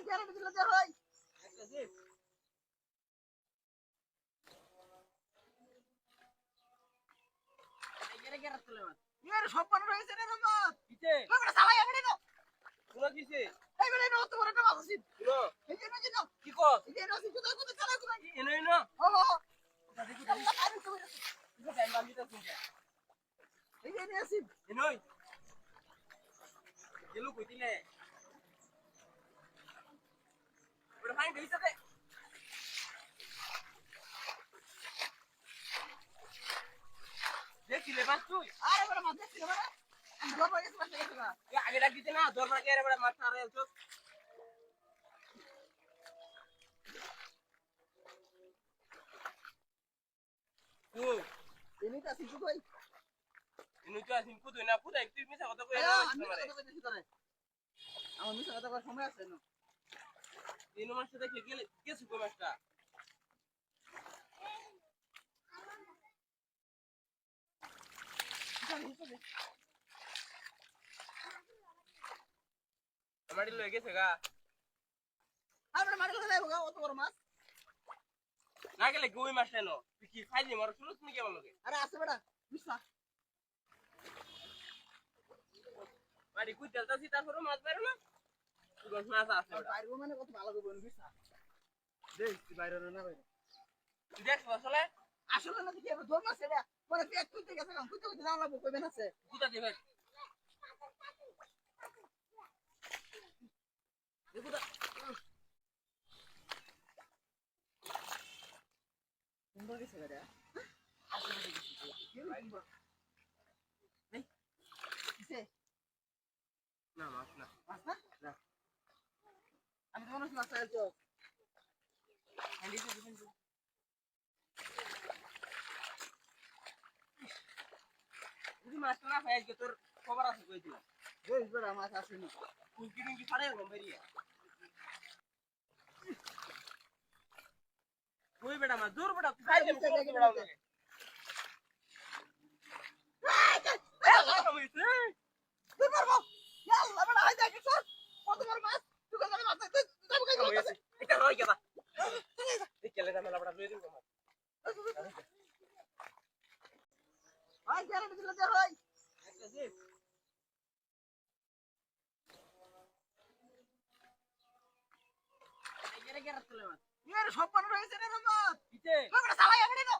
ভাই গ্যারান্টি দিলে যে হয় ইয়ার সম্পন্ন রয়েছে আগে ডাক দিতে না দরবার কে রে বড় মাছ আরে তো ও এমনি তো শুধু এই ইনু তো আসিন কুদু না পুরা একটু মিছা কথা কই না আমি কথা কইতেছি তোরে আমার মিছা কথা করার সময় আছে না ইনু মাছ দেখে গেলে গেছে কই মাছটা আমারই লয়ে গেছে গা। আমরা মারি কথা লাগবো অত বড় মাছ? না গেলে কি মাছ এনো তুই কি খাই দি মার শুনুস নি কেমন লাগে? আরে আছে বেটা বুঝছা? বাড়ি কুই তেলতাছি তারপরে মাছ বাইরে না? আসলে আসলে না দেখি ধর মাছ এটা পরে পেট কুইতে গেছে কাম কুইতে কুইতে জানলা বউ কইবেন আছে কুতা দিবে সুন্দর গেছে বেটা না মাছ না। মাছ না? না। আমি তো মনে হচ্ছে মাছ চাইছো হ্যান্ডি তো দিবেন তো। যদি মাছটা না পাই আজকে তোর খবর আছে কই দিলাম বেশ বেটা মাছ আসেনি কুলকি টুলকি ফাড়ে এরকম বেরিয়ে কই বেটা মাছ দূর বেটা তুই খাই দেবো দেখে, বেটা দেখে। আমাকে তুই পারব ইয়াল্লা বেটা হাই দেখ সর কত বড় মাছ তুই কত বড় মাছ তুই তুই যাব কই যাব এটা রই গেলা দেখলে না মেলা বড় লই দিন মাছ ভাই গ্যারান্টি দিলে যে হয় একটা যে এগেরে গেরা তুলে মাছ ইয়ার সম্পন্ন রয়েছে রে বড় সালাই আগড়ি নো